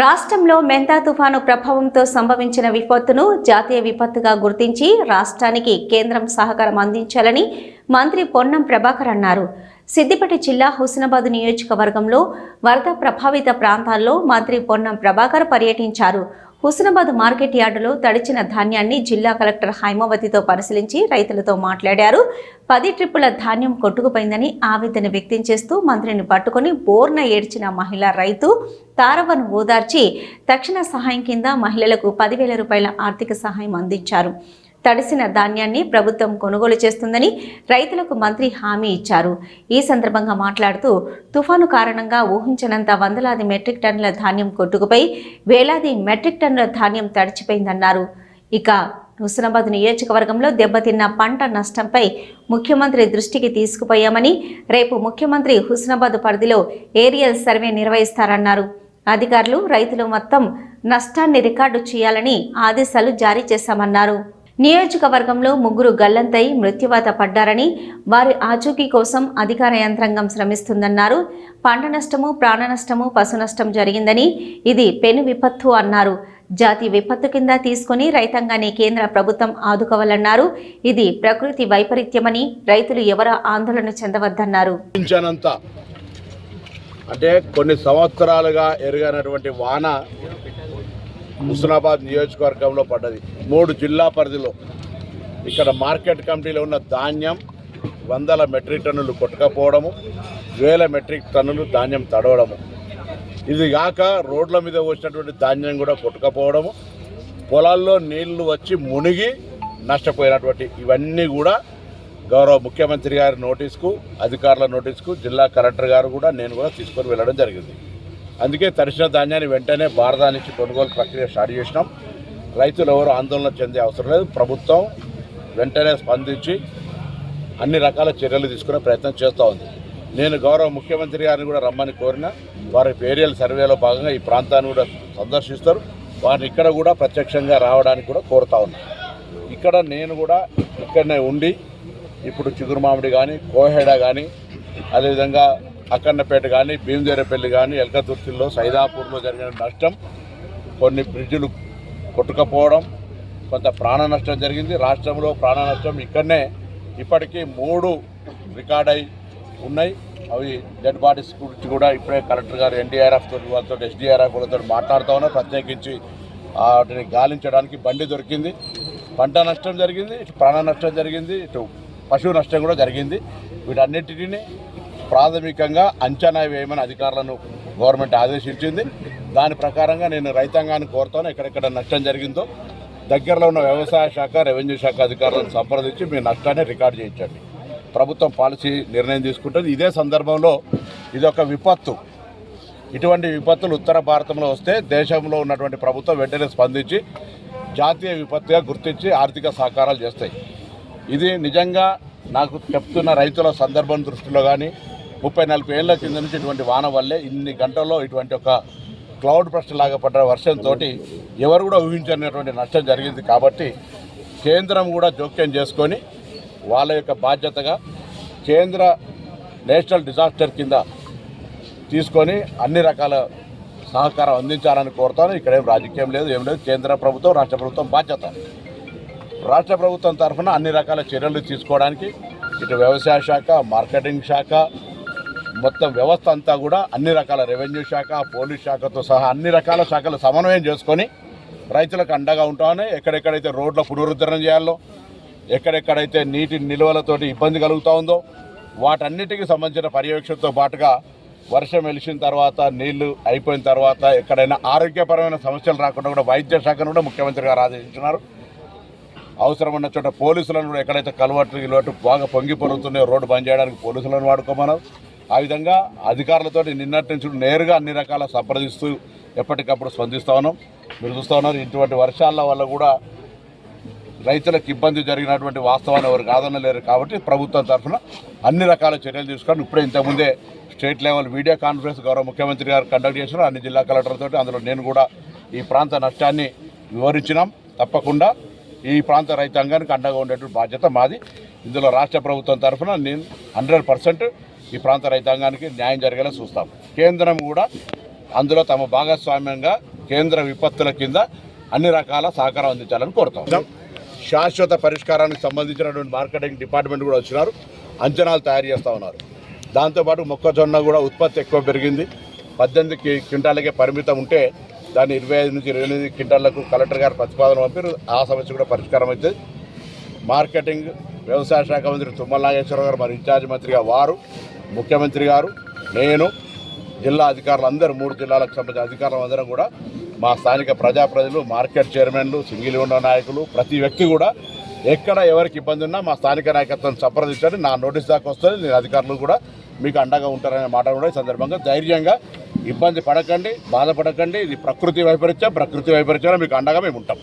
రాష్ట్రంలో మెంతా తుఫాను ప్రభావంతో సంభవించిన విపత్తును జాతీయ విపత్తుగా గుర్తించి రాష్ట్రానికి కేంద్రం సహకారం అందించాలని మంత్రి పొన్నం ప్రభాకర్ అన్నారు. సిద్దిపేట జిల్లా హుస్నాబాద్ నియోజకవర్గంలో వరద ప్రభావిత ప్రాంతాల్లో మంత్రి పొన్నం ప్రభాకర్ పర్యటించారు. హుస్నాబాద్ మార్కెట్ యార్డులో తడిచిన ధాన్యాన్ని జిల్లా కలెక్టర్ హైమావతితో పరిశీలించి రైతులతో మాట్లాడారు. పది ట్రిప్పుల ధాన్యం కొట్టుకుపోయిందని ఆవేదన వ్యక్తం చేస్తూ మంత్రిని పట్టుకొని బోర్న ఏడ్చిన మహిళా రైతు తారవను ఓదార్చి తక్షణ సహాయం కింద మహిళలకు పదివేల రూపాయల ఆర్థిక సహాయం అందించారు. తడిసిన ధాన్యాన్ని ప్రభుత్వం కొనుగోలు చేస్తుందని రైతులకు మంత్రి హామీ ఇచ్చారు. ఈ సందర్భంగా మాట్లాడుతూ తుఫాను కారణంగా ఊహించనంత వందలాది మెట్రిక్ టన్నుల ధాన్యం కొట్టుకుపోయి వేలాది మెట్రిక్ టన్నుల ధాన్యం తడిచిపోయిందన్నారు. ఇక హుస్నాబాద్ నియోజకవర్గంలో దెబ్బతిన్న పంట నష్టంపై ముఖ్యమంత్రి దృష్టికి తీసుకుపోయామని రేపు ముఖ్యమంత్రి హుస్నాబాద్ పరిధిలో ఏరియల్ సర్వే నిర్వహిస్తారన్నారు. అధికారులు రైతులు మొత్తం నష్టాన్ని రికార్డు చేయాలని ఆదేశాలు జారీ చేశామన్నారు. నియోజకవర్గంలో ముగ్గురు గల్లంతై మృత్యువాత పడ్డారని వారి ఆచూకీ కోసం అధికార యంత్రాంగం శ్రమిస్తుందన్నారు. పంట నష్టము ప్రాణ నష్టము పశు నష్టం జరిగిందని ఇది పెను విపత్తు అన్నారు. జాతి విపత్తు కింద తీసుకుని రైతాంగాన్ని కేంద్ర ప్రభుత్వం ఆదుకోవాలన్నారు. ఇది ప్రకృతి వైపరీత్యమని రైతులు ఎవరో ఆందోళన చెందవద్దన్నారు. అంటే కొన్ని సంవత్సరాలుగా ఎరుగనటువంటి వాన హుస్నాబాద్ నియోజకవర్గంలో పడ్డది. మూడు జిల్లా పరిధిలో ఇక్కడ మార్కెట్ కమిటీలో ఉన్న ధాన్యం వందల మెట్రిక్ టన్నులు కొట్టుకపోవడము వేల మెట్రిక్ టన్నులు ధాన్యం తడవడము. ఇది కాక రోడ్ల మీద వచ్చినటువంటి ధాన్యం కూడా కొట్టుకపోవడము. పొలాల్లో నీళ్ళు వచ్చి మునిగి నష్టపోయినటువంటి ఇవన్నీ కూడా గౌరవ ముఖ్యమంత్రి గారి నోటీస్కు అధికారుల నోటీస్కు జిల్లా కలెక్టర్ గారు కూడా నేను కూడా తీసుకొని వెళ్ళడం జరిగింది. అందుకే తరిచిన ధాన్యాన్ని వెంటనే భారత నుంచి కొనుగోలు ప్రక్రియ స్టార్ట్ చేసినాం. రైతులు ఎవరు ఆందోళన చెందే అవసరం లేదు. ప్రభుత్వం వెంటనే స్పందించి అన్ని రకాల చర్యలు తీసుకునే ప్రయత్నం చేస్తూ ఉంది. నేను గౌరవ ముఖ్యమంత్రి గారిని కూడా రమ్మని కోరిన వారి ఏరియల్ సర్వేలో భాగంగా ఈ ప్రాంతాన్ని కూడా సందర్శిస్తారు. వారిని ఇక్కడ కూడా ప్రత్యక్షంగా రావడానికి కూడా కోరుతా ఉన్నా. ఇక్కడ నేను కూడా ఇక్కడనే ఉండి ఇప్పుడు చిగురుమామిడి కానీ కోహెడ కానీ అదేవిధంగా అక్కన్నపేట కానీ భీమదేరపల్లి కానీ ఎల్కతుర్తిలో సైదాపూర్లో జరిగిన నష్టం కొన్ని బ్రిడ్జులు కొట్టుకపోవడం కొంత ప్రాణ నష్టం జరిగింది. రాష్ట్రంలో ప్రాణ నష్టం ఇక్కడనే. ఇప్పటికీ మూడు రికార్డ్ అయి ఉన్నాయి. అవి డెడ్ బాడీస్ గురించి కూడా ఇప్పుడే కలెక్టర్ గారు ఎన్డీఆర్ఎఫ్ తోటి వాళ్ళతో ఎస్డీఆర్ఎఫ్ వాళ్ళతో మాట్లాడుతూ ఉన్నారు. ప్రత్యేకించి వాటిని గాలించడానికి బండి దొరికింది. పంట నష్టం జరిగింది ఇటు ప్రాణ నష్టం జరిగింది ఇటు పశువు నష్టం కూడా జరిగింది. వీటన్నిటిని ప్రాథమికంగా అంచనా వేయమని అధికారులను గవర్నమెంట్ ఆదేశించింది. దాని ప్రకారంగా నేను రైతాంగాన్ని కోరుతాను. ఎక్కడెక్కడ నష్టం జరిగిందో దగ్గరలో ఉన్న వ్యవసాయ శాఖ రెవెన్యూ శాఖ అధికారులను సంప్రదించి మీ నష్టాన్ని రికార్డు చేయించండి. ప్రభుత్వం పాలసీ నిర్ణయం తీసుకుంటుంది. ఇదే సందర్భంలో ఇది ఒక విపత్తు. ఇటువంటి విపత్తులు ఉత్తర భారతంలో వస్తే దేశంలో ఉన్నటువంటి ప్రభుత్వం వెంటనే స్పందించి జాతీయ విపత్తుగా గుర్తించి ఆర్థిక సహకారాలు చేస్తాయి. ఇది నిజంగా నాకు చెప్తున్న రైతుల సందర్భం దృష్టిలో కానీ ముప్పై నలభై ఏళ్ళ కింద నుంచి ఇటువంటి వాన వల్లే ఇన్ని గంటల్లో ఇటువంటి ఒక క్లౌడ్ బ్రస్ట్ లాగా పడ్డ వర్షంతో ఎవరు కూడా ఊహించనటువంటి నష్టం జరిగింది కాబట్టి కేంద్రం కూడా జోక్యం చేసుకొని వాళ్ళ యొక్క బాధ్యతగా కేంద్ర నేషనల్ డిజాస్టర్ కింద తీసుకొని అన్ని రకాల సహకారం అందించాలని కోరుతాను. ఇక్కడ ఏం రాజకీయం లేదు ఏం లేదు. కేంద్ర ప్రభుత్వం రాష్ట్ర ప్రభుత్వం బాధ్యత. రాష్ట్ర ప్రభుత్వం తరఫున అన్ని రకాల చర్యలు తీసుకోవడానికి ఇటు వ్యవసాయ శాఖ మార్కెటింగ్ శాఖ మొత్తం వ్యవస్థ అంతా కూడా అన్ని రకాల రెవెన్యూ శాఖ పోలీస్ శాఖతో సహా అన్ని రకాల శాఖలు సమన్వయం చేసుకొని రైతులకు అండగా ఉంటామని ఎక్కడెక్కడైతే రోడ్ల పునరుద్ధరణ చేయాలో ఎక్కడెక్కడైతే నీటి నిల్వలతోటి ఇబ్బంది కలుగుతూ ఉందో వాటన్నిటికి సంబంధించిన పర్యవేక్షణతో పాటుగా వర్షం వెలిసిన తర్వాత నీళ్ళు అయిపోయిన తర్వాత ఎక్కడైనా ఆరోగ్యపరమైన సమస్యలు రాకుండా కూడా వైద్య శాఖను కూడా ముఖ్యమంత్రి గారు ఆదేశించినారు. అవసరం ఉన్న చోట పోలీసులను కూడా ఎక్కడైతే కలవట్లు గిలవట్లు బాగా పొంగి పొరుగుతున్నాయో రోడ్డు బంద్ చేయడానికి పోలీసులను వాడుకోమన్నారు ఆ విధంగా అధికారులతో నిన్నటి నుంచి నేరుగా అన్ని రకాల సంప్రదిస్తూ ఎప్పటికప్పుడు స్పందిస్తూ ఉన్నాం. మీరు చూస్తూ ఉన్నారు ఇటువంటి వర్షాల వల్ల కూడా రైతులకు ఇబ్బంది జరిగినటువంటి వాస్తవాన్ని ఎవరు కాదనలేరు కాబట్టి ప్రభుత్వం తరఫున అన్ని రకాల చర్యలు తీసుకొని ఇప్పుడే ఇంతకుముందే స్టేట్ లెవెల్ వీడియో కాన్ఫరెన్స్ గౌరవ ముఖ్యమంత్రి గారు కండక్ట్ చేసిన అన్ని జిల్లా కలెక్టర్లతో అందులో నేను కూడా ఈ ప్రాంత నష్టాన్ని వివరించినాం. తప్పకుండా ఈ ప్రాంత రైతాంగానికి అండగా ఉండేటువంటి బాధ్యత మాది. ఇందులో రాష్ట్ర ప్రభుత్వం తరఫున నేను హండ్రెడ్ పర్సెంట్ ఈ ప్రాంత రైతాంగానికి న్యాయం జరిగేలా చూస్తాం కేంద్రం కూడా అందులో తమ భాగస్వామ్యంగా కేంద్ర విపత్తుల కింద అన్ని రకాల సహకారం అందించాలని కోరుతాం. శాశ్వత పరిష్కారానికి సంబంధించినటువంటి మార్కెటింగ్ డిపార్ట్మెంట్ కూడా వచ్చినారు. అంచనాలు తయారు చేస్తూ ఉన్నారు. దాంతోపాటు మొక్కజొన్న కూడా ఉత్పత్తి ఎక్కువ పెరిగింది. పద్దెనిమిది క్వింటాలకే పరిమితం ఉంటే దాన్ని ఇరవై ఐదు నుంచి ఇరవై ఎనిమిది క్వింటాలకు కలెక్టర్ గారు ప్రతిపాదన పంపారు. ఆ సమస్య కూడా పరిష్కారం అవుతుంది మార్కెటింగ్ వ్యవసాయ శాఖ మంత్రి తుమ్మల నాగేశ్వరరావు గారు మరి ఇన్ఛార్జ్ మంత్రిగా వారు ముఖ్యమంత్రి గారు నేను జిల్లా అధికారులు అందరూ మూడు జిల్లాలకు సంబంధించిన అధికారులు అందరం కూడా మా స్థానిక ప్రజాప్రతినిధులు మార్కెట్ చైర్మన్లు సింగిల్ ఉన్న నాయకులు ప్రతి వ్యక్తి కూడా ఎక్కడ ఎవరికి ఇబ్బంది ఉన్నా మా స్థానిక నాయకత్వం సంప్రదించండి. నా నోటీస్ దాకా వస్తుంది నేను అధికారులు కూడా మీకు అండగా ఉంటారనే మాట కూడా ఈ సందర్భంగా ధైర్యంగా ఇబ్బంది పడకండి బాధపడకండి. ఇది ప్రకృతి వైపరీత్యం ప్రకృతి వైపరీత్యంలో మీకు అండగా మేము ఉంటాం.